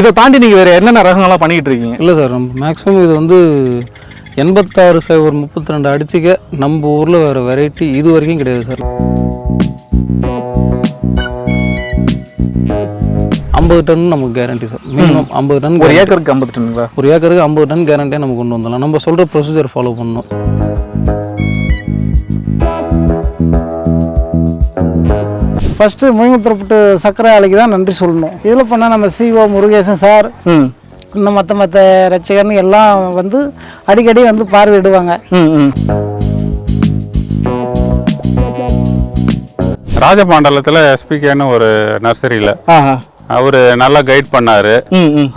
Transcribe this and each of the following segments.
இதை தாண்டி நீங்கள் வேறு என்னென்ன ரகங்கள்லாம் பண்ணிக்கிட்டு இருக்கீங்க? இல்லை சார் நம்ம மேக்ஸிமம் இது வந்து எண்பத்தாறு சைபர் முப்பத்தி ரெண்டு அடிச்சுக்க நம்ம ஊரில் வேறு வெரைட்டி இது வரைக்கும் கிடையாது சார். ஐம்பது டன் நமக்கு கேரண்டி சார். மினிமம் ஐம்பது டன் ஒரு ஏக்கருக்கு ஐம்பது டன்னுங்களா ஒரு ஏக்கருக்கு ஐம்பது டன் கேரண்டியாக நம்ம கொண்டு வந்துடலாம். நம்ம சொல்கிற ப்ரொசீஜர் ஃபாலோ பண்ணணும். ஃபஸ்ட்டு முயங்குத்திரப்பட்டு சர்க்கரை ஆலைக்கு தான் நன்றி சொல்லணும். இதில் பண்ணால் நம்ம சிஓ முருகேசன் சார் இன்னும் மற்ற மற்ற ரசிகர்னு எல்லாம் வந்து அடிக்கடி வந்து பார்வையிடுவாங்க. ராஜபாண்டலத்தில் எஸ்பிகேன்னு ஒரு நர்சரியில் அவர் நல்லா கைட் பண்ணாரு.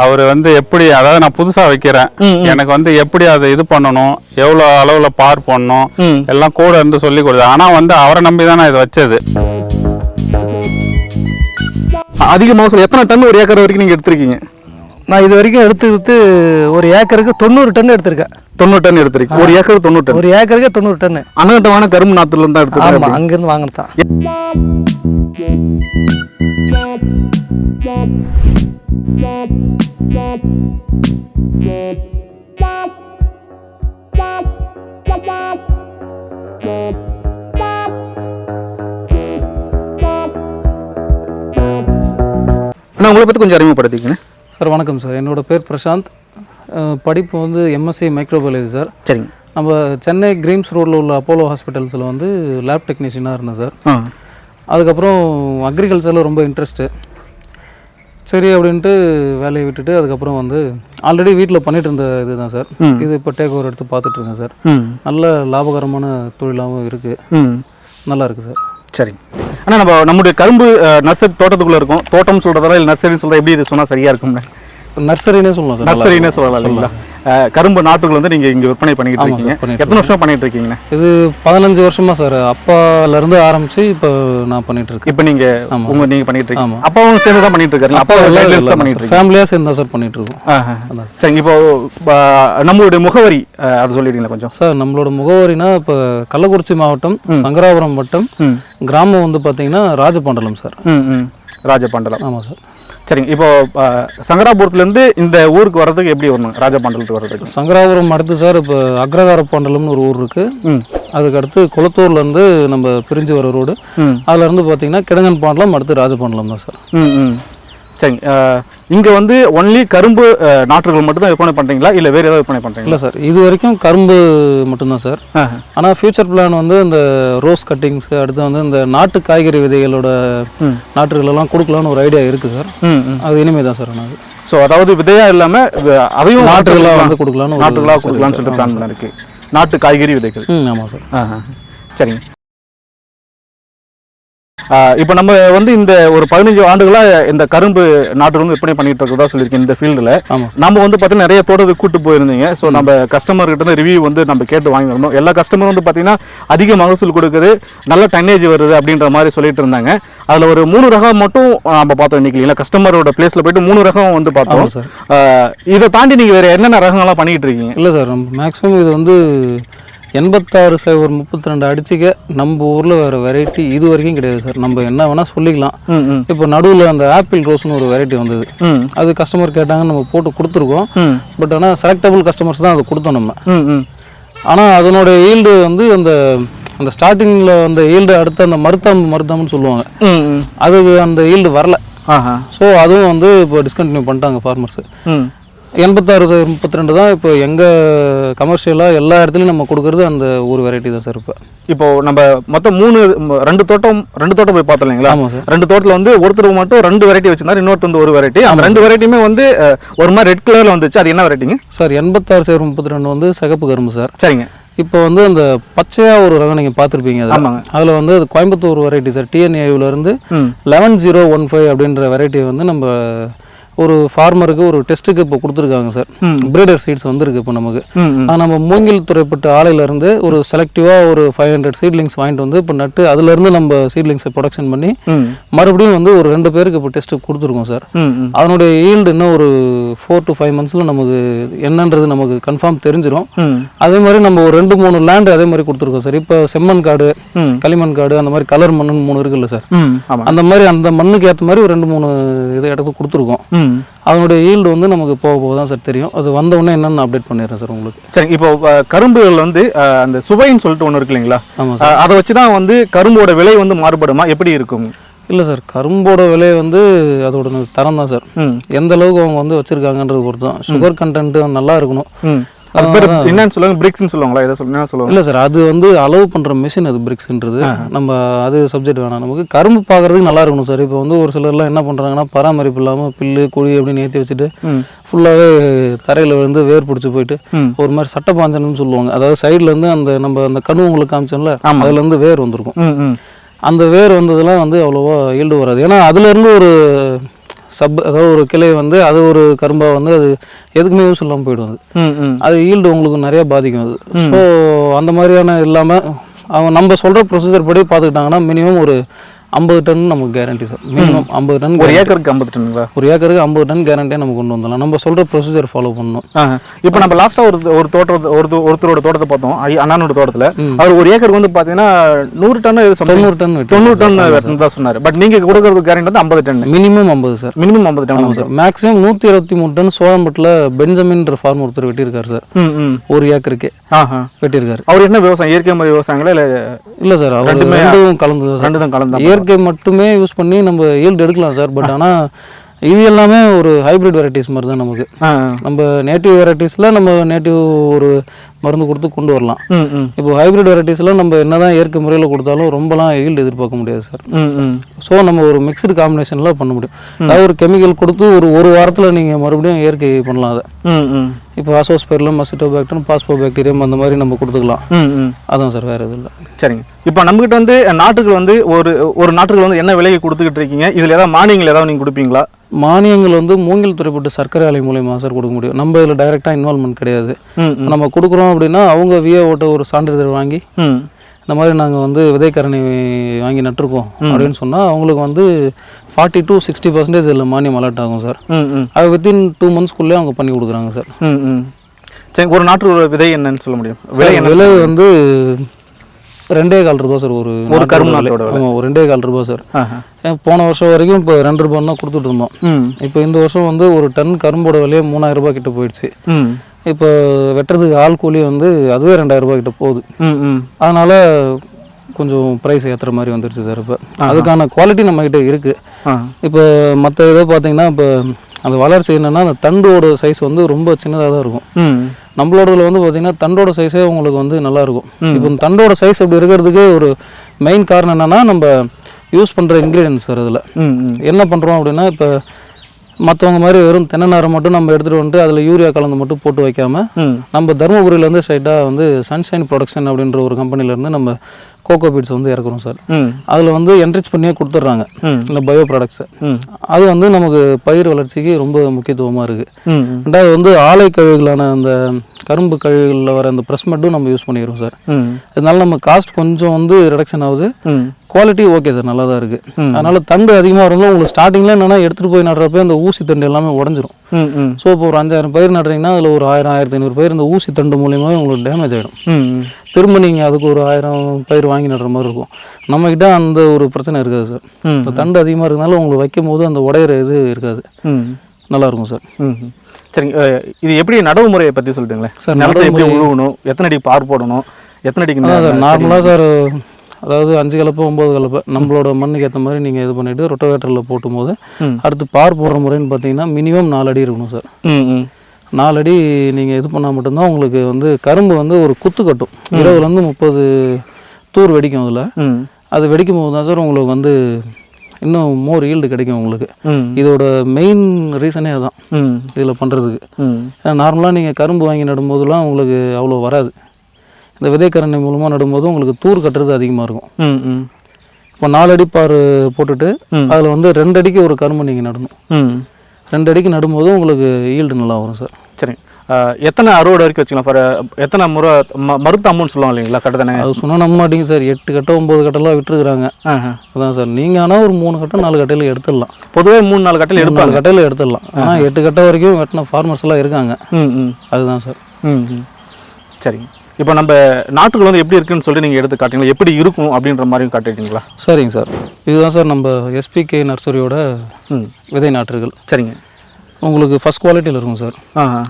அவர் வந்து எப்படி அதாவது நான் புதுசாக வைக்கிறேன். எனக்கு வந்து எப்படி அதை இது பண்ணணும் எவ்வளோ அளவில் பார் பண்ணணும். எல்லாம் கூட இருந்து சொல்லி கொடுத்தா ஆனால் வந்து அவரை நம்பி தான் நான் இதை வச்சது. அதிக மகசூல் எத்தனை டன் ஒரு ஏக்கர் வரைக்கும் நீங்கள் எடுத்திருக்கீங்க? நான் இது வரைக்கும் எடுத்துக்கிட்டு ஒரு ஏக்கருக்கு தொண்ணூறு டன் எடுத்திருக்கேன். தொண்ணூறு டன் எடுத்திருக்கீங்க. ஒரு ஏக்கர் தொண்ணூறு டன். ஒரு ஏக்கருக்கு தொண்ணூறு டன்னு அனகட்டமான கரும்பு நாத்துல இருந்து தான் ஆமாம் எடுத்துருக்கேன் அங்கேருந்து வாங்கினது தான். நான் உங்களை பற்றி கொஞ்சம் அறிமுகப்படுத்திக்கங்க. சார் வணக்கம் சார். என்னோட பேர் பிரசாந்த். படிப்பு வந்து எம்எஸ்சி மைக்ரோபயாலஜி சார். சரிங்க. நம்ம சென்னை கிரீம்ஸ் ரோட்டில் உள்ள அப்போலோ ஹாஸ்பிட்டல்ஸில் வந்து லேப் டெக்னீஷியனாக இருந்தேன் சார். அதுக்கப்புறம் அக்ரிகல்ச்சரில் ரொம்ப இன்ட்ரெஸ்ட்டு சரி அப்படின்ட்டு வேலையை விட்டுட்டு அதுக்கப்புறம் வந்து ஆல்ரெடி வீட்டில் பண்ணிட்டு இருந்த இதுதான் சார். இது இப்போ டேக் ஓவர் எடுத்து பார்த்துட்டு இருக்கேன் சார். நல்ல லாபகரமான தொழிலாகவும் இருக்குது நல்லா இருக்குது சார். சரிங்க. ஆனால் நம்ம நம்முடைய கரும்பு நர்சரி தோட்டத்துக்குள்ளே இருக்கும். தோட்டம் சொல்கிறதால இல்லை நர்சரின்னு சொல்கிறதா எப்படி இது சொன்னால் சரியாக இருக்கும்னு? நர்சரினே சொல்லலாம் சார். நர்சரினே. சொல்லலாம் இல்லைங்களா? கரும்பு நாட்டுகள் வந்து நீங்கள் இங்கே விற்பனை பண்ணிக்கிட்டு இருக்கீங்க. சார், எத்தனை வருஷம் பண்ணிட்டு இருக்கீங்கண்ணே? இது பதினஞ்சு வருஷமா சார். அப்பாலேருந்து ஆரம்பித்து இப்போ நான் பண்ணிட்டு இருக்கேன். இப்போ நீங்கள் ஆமாம். உங்க நீங்கள் பண்ணிட்டு இருக்கீங்க. அப்பாவும் சேர்ந்து தான் பண்ணிட்டு இருக்காரு அப்பா தான் பண்ணிட்டு இருக்கீங்க. ஃபேமிலியாக சேர்ந்து தான் சார் பண்ணிட்டு இருக்கோம். சரிங்க இப்போ நம்மளுடைய முகவரி அது சொல்லிடுங்களா கொஞ்சம்? சார் நம்மளோட முகவரினா இப்போ கள்ளக்குறிச்சி மாவட்டம் சங்கராபுரம் வட்டம் ம். கிராமம் வந்து பார்த்தீங்கன்னா ராஜபாண்டலம் சார். ராஜபாண்டலம். ஆமாம் சார். சரிங்க. இப்போ சங்கராபுரத்துலேருந்து இந்த ஊருக்கு வர்றதுக்கு எப்படி வரணும்? ராஜபாண்டலத்துக்கு வர்றதுக்கு? சங்கராபுரம் அடுத்து சார் இப்போ அக்ரகார பாண்டலம்னு ஒரு ஊர் இருக்குது ம். அதுக்கு அடுத்து குளத்தூர்லேருந்து நம்ம பிரிஞ்சு வர ரோடு. அதுலேருந்து பார்த்தீங்கன்னா கிடங்கன் பாண்டலம் அடுத்து ராஜபாண்டலம் தான் சார். ம் ம். சரிங்க. இங்கே வந்து ஒன்லி கரும்பு நாற்றுகள் மட்டும் தான் விற்பனை பண்ணுறீங்களா இல்லை வேறு ஏதாவது விற்பனை பண்ணுறீங்களா இல்லை சார். இது வரைக்கும் கரும்பு மட்டும்தான் சார். ஆனால் ஃப்யூச்சர் பிளான் வந்து இந்த ரோஸ் கட்டிங்ஸ் அடுத்து வந்து இந்த நாட்டு காய்கறி விதைகளோட ம். நாற்றுகள் எல்லாம் கொடுக்கலான்னு ஒரு ஐடியா இருக்குது சார். அது இனிமே தான் சார் நான் ஸோ அதாவது விதையா இல்லாமல் அதையும் நாற்றுகளாக வந்து கொடுக்கலான்னு ஒரு நாற்றுகளாக சரி, கொடுக்கலாம்னு சரி, சொல்லிட்டு பிளான் இருக்கு. நாட்டு காய்கறி விதைகள். ஆமாம் சார். சரிங்க. இப்போ நம்ம வந்து இந்த ஒரு பதினஞ்சு ஆண்டுகளாக இந்த கரும்பு நாட்டு வந்து விற்பனை பண்ணிட்டு இருக்கிறதா சொல்லியிருக்கேன் இந்த ஃபீல்டில் நம்ம வந்து பார்த்தீங்கன்னா நிறைய தோட்டத்துக்கு கூட்டு போயிருந்தீங்க. ஸோ நம்ம கஸ்டமர் கிட்ட ரிவ்யூ வந்து நம்ம கேட்டு வாங்கியிருந்தோம் எல்லா கஸ்டமரும் வந்து பார்த்தீங்கன்னா அதிக மகசூல் கொடுக்குது. நல்ல டன்னேஜ் வருது அப்படின்ற மாதிரி சொல்லிட்டு இருந்தாங்க. அதில் ஒரு மூணு ரகம் மட்டும் நம்ம பார்த்தோம் இன்னைக்கு. இல்லைங்களா கஸ்டமரோட பிளேஸில் போயிட்டு மூணு ரகம் வந்து பார்த்தோம். இதை தாண்டி நீங்கள் வேறு என்னென்ன ரகங்கள்லாம் பண்ணிக்கிட்டு இருக்கீங்க? இல்லை சார் மேக்ஸிமம் இது வந்து எண்பத்தாறு சைபர் முப்பத்தி ரெண்டு அடிச்சுக்க நம்ம ஊரில் வேறு வெரைட்டி இது வரைக்கும் கிடையாது சார். நம்ம என்ன வேணால் சொல்லிக்கலாம். இப்போ நடுவில் அந்த ஆப்பிள் ரோஸ்னு ஒரு வெரைட்டி வந்தது. அது கஸ்டமர் கேட்டாங்க நம்ம போட்டு கொடுத்துருக்கோம். பட் ஆனால் செலக்டபிள் கஸ்டமர்ஸ் தான் அதை கொடுத்தோம் நம்ம. ஆனால் அதனோட ஈல்டு வந்து அந்த அந்த ஸ்டார்டிங்கில் அந்த ஈல்டு அடுத்து அந்த மருத்தாம்பு மருத்தாம்புன்னு சொல்லுவாங்க. அதுக்கு அந்த ஈல்டு வரல. ஸோ அதுவும் வந்து இப்போ டிஸ்கண்டினியூ பண்ணிட்டாங்க ஃபார்மர்ஸ் எண்பத்தாறு முப்பத்தி ரெண்டு தான் இப்போ எங்கள் கமர்ஷியலாக எல்லா இடத்துலையும் நம்ம கொடுக்குறது அந்த ஒரு வெரைட்டி தான் சார் இப்போ. இப்போ நம்ம மொத்தம் மூணு ரெண்டு தோட்டம் ரெண்டு தோட்டம் போய் பார்த்தோம் இல்லைங்களா? ஆமாம் சார் ரெண்டு தோட்டத்தில் வந்து ஒருத்தர் மட்டும் ரெண்டு வெரைட்டி வச்சிருந்தாரு இன்னொருத்தர் வந்து ஒரு வெரைட்டி அந்த ரெண்டு வெரைட்டியுமே வந்து ஒரு மாதிரி ரெட் கலர்ல வந்துச்சு. அது என்ன வெரைட்டிங்க சார் எண்பத்தாறு சைவர் முப்பத்தி ரெண்டு வந்து சிகப்பு கரும்பு சார் சரிங்க. இப்போ வந்து அந்த பச்சையாக ஒரு ரகம் நீங்கள் பார்த்துருப்பீங்க அதில். ஆமாங்க. அதில் வந்து அது கோயம்புத்தூர் வெரைட்டி சார் டிஎன்ஏவில் இருந்து ம். லெவன் ஜீரோ ஒன் ஃபைவ் அப்படின்ற வெரைட்டியை வந்து நம்ம ஒரு ஃபார்மருக்கு ஒரு டெஸ்ட்டுக்கு இப்போ கொடுத்துருக்காங்க சார். பிரீடர் சீட்ஸ் வந்திருக்கு இப்போ நமக்கு. நம்ம மூங்கில் துறைப்பட்ட ஆலையிலேருந்து ஒரு செலக்டிவாக ஒரு ஃபைவ் ஹண்ட்ரட் சீட்லிங்ஸ் வாங்கிட்டு வந்து இப்போ நட்டு அதுலேருந்து நம்ம சீட்லிங்ஸை ப்ரொடக்ஷன் பண்ணி மறுபடியும் வந்து ஒரு ரெண்டு பேருக்கு இப்போ டெஸ்ட்டு கொடுத்துருக்கோம் சார் அதனுடைய ஈல்டு இன்னும் ஒரு ஃபோர் டு ஃபைவ் மந்த்ஸில் நமக்கு என்னன்றது நமக்கு கன்ஃபார்ம் தெரிஞ்சிடும் அதே மாதிரி நம்ம ஒரு ரெண்டு மூணு லேண்டு அதே மாதிரி கொடுத்துருக்கோம் சார் இப்போ செம்மண் காடு களிமண் காடு அந்த மாதிரி கலர் மண்ணுன்னு மூணு இருக்குல்ல சார் அந்த மாதிரி அந்த மண்ணுக்கு ஏற்ற மாதிரி ஒரு ரெண்டு மூணு இது இடத்துக்கு கொடுத்துருக்கோம். அதனுடைய ஈல்டு வந்து நமக்கு போக போக தான் சார் தெரியும். அது வந்த உடனே என்னென்னு அப்டேட் பண்ணிடுறேன் சார் உங்களுக்கு. சரிங்க. இப்போ கரும்புகள் வந்து அந்த சுவைன்னு சொல்லிட்டு ஒன்று இருக்கு இல்லைங்களா? ஆமாம் அஹ், அதை வச்சு தான் வந்து கரும்போட விலை வந்து மாறுபடுமா? எப்படி இருக்கும்? இல்லை சார் கரும்போட விலை வந்து அதோட தரம் தான் சார் எந்த அளவுக்கு அவங்க வந்து வச்சுருக்காங்கன்றது பொறுத்து தான் சுகர் கண்டென்ட் நல்லா இருக்கணும். அது பேர் என்னன்னு சொல்லுவாங்க? பிரிக்ஸ்னு சொல்லுவாங்களா? எதை சொல்ல என்ன சொல்லுவாங்க? இல்லை சார் அது வந்து அலோவ் பண்ணுற மிஷின் அது பிரிக்ஸ்ன்றது நம்ம அது சப்ஜெக்ட் வேணாம். நமக்கு கரும்பு பார்க்குறதுக்கு நல்லா இருக்கணும் சார். இப்போ வந்து ஒரு சிலர்லாம் என்ன பண்ணுறாங்கன்னா பராமரிப்பு இல்லாமல் பில்லு குழி அப்படின்னு ஏற்றி வச்சுட்டு ஃபுல்லாகவே தரையில் விழுந்து வேர் பிடிச்சி போயிட்டு. ஒரு மாதிரி சட்டை பாஞ்சனம்னு சொல்லுவாங்க. அதாவது சைட்லேருந்து அந்த நம்ம அந்த கனவு உங்களுக்கு காமிச்சோம்ல. அதுலேருந்து வேர் வந்திருக்கும். அந்த வேர் வந்ததெல்லாம் வந்து அவ்வளோவா ஈல்டு வராது. ஏன்னா அதுலேருந்து ஒரு சப் அதாவது ஒரு கிளை வந்து அது ஒரு கரும்பாக வந்து அது எதுக்குமே யூஸ் இல்லாமல் போயிடும் அது. அது ஈல்டு உங்களுக்கு நிறைய பாதிக்கும் அது. ஸோ அந்த மாதிரியான இல்லாமல் அவங்க நம்ம சொல்கிற ப்ரொசீஜர் படி பார்த்துக்கிட்டாங்கன்னா மினிமம் ஒரு ஐம்பது டன் நமக்கு கேரண்டி சார் மினிமம் ஐம்பது டன் ஒரு ஏக்கருக்கு ஐம்பது டன்னுங்களா ஒரு ஏக்கருக்கு ஐம்பது டன் கேரண்டியாக நம்ம கொண்டு வந்துடலாம். நம்ம சொல்கிற ப்ரொசீஜர் ஃபாலோ பண்ணணும். இப்போ நம்ம லாஸ்ட்டாக ஒரு ஒரு தோட்டத்தை ஒரு ஒருத்தரோட தோட்டத்தை பார்த்தோம். அண்ணானோட தோட்டத்தில். அவர் ஒரு ஏக்கருக்கு வந்து பார்த்தீங்கன்னா நூறு டன் தொண்ணூறு டன் தொண்ணூறு டன் தான் சொன்னார். பட் நீங்கள் கொடுக்கறது கேரண்ட் வந்து ஐம்பது டன். மினிமம் ஐம்பது சார் மினிமம் ஐம்பது டன் சார் மேக்ஸிமம் நூற்றி இருபத்தி மூணு டன் சோழம்பட்டில் பென்ஜமின்ற ஃபார்ம் ஒருத்தர் வெட்டியிருக்காரு சார் ஒரு ஏக்கருக்கே வெட்டியிருக்காரு. அவர் என்ன விவசாயம் இயற்கை முறை விவசாயங்களா இல்லை இல்லை சார் அவர் ரெண்டுமே சார் ரெண்டு தான் கலந்தா இயற்கை மட்டுமே யூஸ் பண்ணி நம்ம ஈல்டு எடுக்கலாம் சார். பட் ஆனால் இது எல்லாமே ஒரு ஹைப்ரிட் வெரைட்டிஸ் மாதிரி தான் நமக்கு. நம்ம நேட்டிவ் வெரைட்டிஸில் நம்ம நேட்டிவ் ஒரு மருந்து கொடுத்து கொண்டு வரலாம். இப்போ ஹைப்ரிட் வெரைட்டிஸில் நம்ம என்னதான் இயற்கை முறையில் கொடுத்தாலும் ரொம்பலாம் ஈல்டு எதிர்பார்க்க முடியாது சார். ஸோ நம்ம ஒரு மிக்சடு காம்பினேஷனில் பண்ண முடியும். அதாவது ஒரு கெமிக்கல் கொடுத்து ஒரு ஒரு வாரத்தில் நீங்கள் மறுபடியும் இயற்கை பண்ணலாம் அதை. இப்போ அசோஸ்பெர்லம் மசிட்டோ பாக்டீரியம் பாஸ்போ பாக்டீரியம் அந்த மாதிரி நம்ம கொடுத்துக்கலாம். அதான் சார் வேறு எதுவும் இல்லை. சரிங்க. இப்போ நம்மகிட்ட வந்து நாட்டுகள் வந்து ஒரு ஒரு நாட்டுகள் வந்து என்ன விலைக்கு கொடுத்துக்கிட்டு இருக்கீங்க? இதில் ஏதாவது மானியங்கள் ஏதாவது நீங்கள் கொடுப்பீங்களா? மானியங்கள் வந்து மூங்கில் துறைப்பட்டு சர்க்கரை ஆலை மூலியமாக சார் கொடுக்க முடியும். நம்ம இதில் டைரெக்டாக இன்வால்மெண்ட் கிடையாது. நம்ம கொடுக்குறோம் அப்படின்னா அவங்க விஏ ஓட்ட ஒரு சான்றிதழ் வாங்கி இந்த மாதிரி நாங்கள் வந்து விதைக்கரணி வாங்கி நட்டிருக்கோம் அப்படின்னு சொன்னால் அவங்களுக்கு வந்து ஃபார்ட்டி டு சிக்ஸ்டி பர்சன்டேஜ் இதில் மானியம் அலர்ட் ஆகும் சார். அது வித்தின் டூ மந்த்ஸ்க்குள்ளே அவங்க பண்ணி கொடுக்குறாங்க சார். சரி ஒரு நாட்டு விதை என்னன்னு சொல்ல முடியும்? விலை விலை வந்து ரெண்டே கால் ரூபா சார் ஒரு ஒரு கரும்பு நாட்டோட நாட்டோட விலை. ஆமா ஒரு ரெண்டே கால் ரூபா சார். போன வருஷம் வரைக்கும் இப்போ ரெண்டு ரூபான்னு தான் கொடுத்துட்டு இருந்தோம். இப்போ இந்த வருஷம் வந்து ஒரு டன் கரும்போட விலையே மூணாயிரம் ரூபாய் கிட்ட போயிடுச்சு. இப்போ வெட்டுறதுக்கு ஆள் கூலி வந்து அதுவே ரெண்டாயிரம் ரூபாய் கிட்ட போகுது. அதனால கொஞ்சம் ப்ரைஸ் ஏற்றுற மாதிரி வந்துருச்சு சார் இப்போ. அதுக்கான குவாலிட்டி நம்மக்கிட்ட இருக்குது இப்போ மற்ற இதை பார்த்தீங்கன்னா இப்போ அந்த வளர்ச்சி என்னென்னா அந்த தண்டோட சைஸ் வந்து ரொம்ப சின்னதாக தான் இருக்கும். நம்மளோடதுல வந்து பார்த்தீங்கன்னா தண்டோட சைஸே உங்களுக்கு வந்து நல்லா இருக்கும். இப்போ தண்டோட சைஸ் அப்படி இருக்கிறதுக்கு ஒரு மெயின் காரணம் என்னென்னா நம்ம யூஸ் பண்ணுற இன்க்ரீடியன்ஸ் இதில். ம் என்ன பண்ணுறோம் அப்படின்னா இப்போ மற்றவங்க மாதிரி வெறும் தென்னை நாரை மட்டும் நம்ம எடுத்துகிட்டு வந்துட்டு அதில் யூரியா கலந்து மட்டும் போட்டு வைக்காம ம். நம்ம தருமபுரியிலேருந்து ஸ்ட்ரைட்டாக வந்து சன்ஷைன் ப்ரொடக்ஷன் அப்படின்ற ஒரு கம்பெனிலேருந்து நம்ம கோகோ பீட்ஸ் வந்து இறக்குறோம் சார். அதில் வந்து என்ரிச் பண்ணியே கொடுத்துட்றாங்க. இந்த பயோ ப்ராடக்ட்ஸை அது வந்து நமக்கு பயிர் வளர்ச்சிக்கு ரொம்ப முக்கியத்துவமாக இருக்குது ரெண்டாவது வந்து ஆலை கழிவுகளான அந்த கரும்பு கழிவுகளில் வர அந்த ப்ரெஸ் மட்டும் நம்ம யூஸ் பண்ணிக்கிறோம் சார். அதனால நம்ம காஸ்ட் கொஞ்சம் வந்து ரிடக்ஷன் ஆகுது. குவாலிட்டி ஓகே சார் நல்லா தான் இருக்குது அதனால தண்டு அதிகமாக இருந்தாலும் உங்களுக்கு ஸ்டார்டிங்கில் என்னென்னா எடுத்துகிட்டு போய் நடுறப்ப அந்த ஊசி தண்டு எல்லாமே உடஞ்சிரும். ஸோ இப்போ ஒரு அஞ்சாயிரம் பயிர் நடுறீங்கன்னா அதில் ஒரு ஆயிரம் ஆயிரத்தி ஐநூறு பயிர் இந்த ஊசி தண்டு மூலியமாக உங்களுக்கு டேமேஜ் ஆகிடும் திரும்ப நீங்கள் அதுக்கு ஒரு ஆயிரம் பயிர் வாங்கி நடுற மாதிரி இருக்கும். நம்மக்கிட்ட அந்த ஒரு பிரச்சனை இருக்காது சார். தண்டு அதிகமாக இருக்கனால உங்களுக்கு வைக்கும் போது அந்த உடையிற இது இருக்காது. நல்லா இருக்கும் சார். சரிங்க. இது எப்படி நடவு முறையை பற்றி சொல்லிட்டுங்களேன் சார், நிலத்தை எப்படி உழுவணும்? எத்தனை அடி பார் போடணும்? எத்தனை அடிக்கு சார் நார்மலாக சார் அதாவது அஞ்சு கலப்பை ஒம்பது கலப்பை நம்மளோட மண்ணுக்கு ஏற்ற மாதிரி நீங்கள் இது பண்ணிவிட்டு ரொட்டோவேட்டரில் போட்டும் போது. அடுத்து பார் போடுற முறைன்னு பார்த்தீங்கன்னா மினிமம் நாலு அடி இருக்கணும் சார். ம் ம் நாலு அடி நீங்கள் இது பண்ணால் மட்டும்தான் உங்களுக்கு வந்து கரும்பு வந்து ஒரு குத்து கட்டும். இருபதுலேருந்து முப்பது தூர் வெடிக்கும் அதில். அது வெடிக்கும் போது தான் சார் உங்களுக்கு வந்து இன்னும் மோர் ஈல்டு கிடைக்கும் உங்களுக்கு. இதோட மெயின் ரீசனே அதான். இதில் பண்ணுறதுக்கு ஏன்னா நார்மலாக நீங்கள் கரும்பு வாங்கி நடும்போதெல்லாம் உங்களுக்கு அவ்வளோ வராது. இந்த விதைக்கரணை மூலமாக நடும்போது உங்களுக்கு தூர் கட்டுறது அதிகமாக இருக்கும். இப்போ நாலு அடி பார் போட்டுட்டு. அதில் வந்து ரெண்டு அடிக்கு ஒரு கரும்பு நீங்கள் நடணும். ரெண்டு அடிக்கு நடும்போது உங்களுக்கு ஈல்டு நல்லா வரும் சார் சரி. அஹ், எத்தனை அறுவடை வரைக்கும் வச்சுக்கலாம்? ஃபார் எத்தனை முறை ம மருத்து அம்முன்னு சொல்லுவாங்க இல்லைங்களா கட்டதானே அது சொன்னால் நம்ப மாட்டீங்க சார் எட்டு கட்டை ஒம்பது கட்டெல்லாம் விட்டுருக்குறாங்க. அதான் சார் நீங்கள் ஆனால் ஒரு மூணு கட்டை நாலு கட்டையில் எடுத்துடலாம். பொதுவாக மூணு நாலு கட்டையில் நாலு எடுப்பாங்க. கட்டையில் எடுத்துடலாம். ஆனால் எட்டு கட்டை வரைக்கும் வெட்டின ஃபார்மர்ஸ் எல்லாம் இருக்காங்க. ம் ம். அதுதான் சார் ம் ம். சரிங்க இப்போ நம்ம நாட்டுகள் வந்து எப்படி இருக்குன்னு சொல்லிட்டு நீங்கள் எடுத்து காட்டுங்களா எப்படி இருக்கும் அப்படின்ற மாதிரியும் காட்டிட்டீங்களா சரிங்க சார். இதுதான் சார் நம்ம எஸ்பிகே நர்சரியோட விதை நாற்றுகள். சரிங்க. உங்களுக்கு ஃபஸ்ட் குவாலிட்டியில் இருக்கும் சார்.